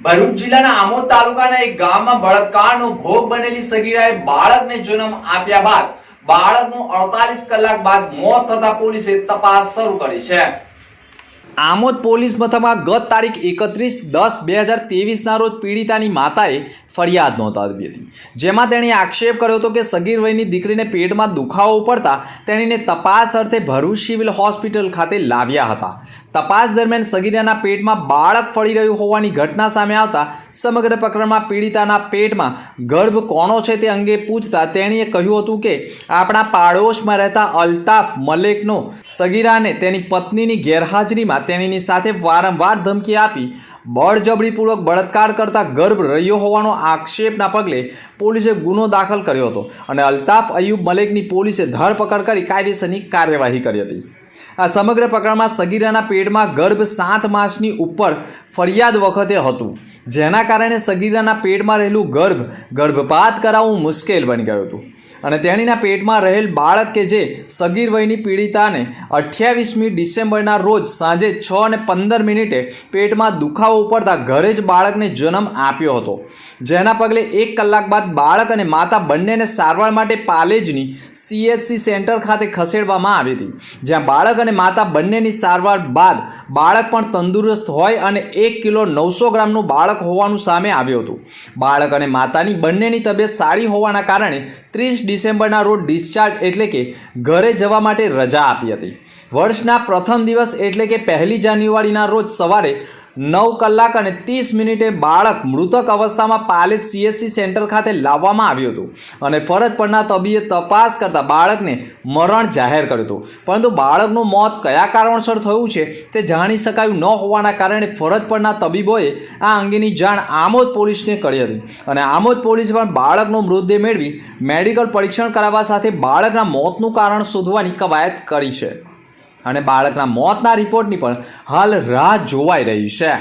ભરૂચ જિલ્લાના આમોદ તાલુકાના એક ગામમાં બળાત્કારનો ભોગ બનેલી સગીરાએ બાળકને જન્મ આપ્યા બાદ બાળકનું અડતાલીસ કલાક બાદ મોત થતા પોલીસે તપાસ શરૂ કરી છે. આમોદ પોલીસ મથકમાં ગત તારીખ એકત્રીસ દસ બે હજાર ના રોજ પીડિતાની માતાએ ફરિયાદ નોંધાવી હતી. જેમાં તેણે આક્ષેપ કર્યો હતો કે સગીર વયની દીકરીને પેટમાં દુખાવો પડતા તેણીને તપાસ અર્થે ભરૂચ સિવિલ હોસ્પિટલ ખાતે લાવ્યા હતા. તપાસ દરમિયાન સગીરાના પેટમાં બાળક ફળી રહ્યું હોવાની ઘટના સામે આવતા સમગ્ર પ્રકરણમાં પીડિતાના પેટમાં ગર્ભ કોણો છે તે અંગે પૂછતા તેણીએ કહ્યું હતું કે આપણા પાડોશમાં રહેતા અલ્તાફ મલેકનો સગીરાને તેની પત્નીની ગેરહાજરીમાં તેણીની સાથે વારંવાર ધમકી આપી બળજબરીપૂર્વક બળાત્કાર કરતા ગર્ભ રહ્યો હોવાનો આક્ષેપના પગલે પોલીસે ગુનો દાખલ કર્યો હતો અને અલ્તાફ અયુબ મલેકની પોલીસે ધરપકડ કરી કાયદેસરની કાર્યવાહી કરી હતી. આ સમગ્ર પ્રકરણમાં સગીરાના પેટમાં ગર્ભ સાત માસની ઉપર ફરિયાદ વખતે હતું. જેના કારણે સગીરાના પેટમાં રહેલું ગર્ભ ગર્ભપાત કરાવવું મુશ્કેલ બની ગયું હતું. અને તેણીના પેટમાં રહેલ બાળક કે જે સગીર વયની પીડિતાને અઠ્યાવીસમી ડિસેમ્બરના રોજ સાંજે છ અને પંદર મિનિટે પેટમાં દુખાવો ઉપડતા ઘરે જ બાળકને જન્મ આપ્યો હતો. જેના પગલે એક કલાક બાદ બાળક અને માતા બંનેને સારવાર માટે પાલેજની સીએચસી સેન્ટર ખાતે ખસેડવામાં આવી હતી. જ્યાં બાળક અને માતા બંનેની સારવાર બાદ બાળક પણ તંદુરસ્ત હોય અને એક કિલો નવસો ગ્રામનું બાળક હોવાનું સામે આવ્યું હતું. બાળક અને માતાની બંનેની તબિયત સારી હોવાના કારણે ત્રીસ ડિસેમ્બરના રોજ ડિસ્ચાર્જ એટલે કે ઘરે જવા માટે રજા આપી હતી. વર્ષના પ્રથમ દિવસ એટલે કે પહેલી જાન્યુઆરીના રોજ સવારે નવ કલાક અને ત્રીસ મિનિટે બાળક મૃતક અવસ્થામાં પાલેજ સીએસસી સેન્ટર ખાતે લાવવામાં આવ્યું હતું. અને ફરજ પરના તબીએ તપાસ કરતાં બાળકને મરણ જાહેર કર્યું હતું. પરંતુ બાળકનું મોત કયા કારણસર થયું છે તે જાણી શકાયું ન હોવાના કારણે ફરજ પરના તબીબોએ આ અંગેની જાણ આમોદ પોલીસને કરી હતી. અને આમોદ પોલીસે પણ બાળકનો મૃતદેહ મેળવી મેડિકલ પરીક્ષણ કરાવવા સાથે બાળકના મોતનું કારણ શોધવાની કવાયત કરી છે. અને બાળકના મોતના રિપોર્ટની પણ હાલ રાહ જોવાઈ રહી છે.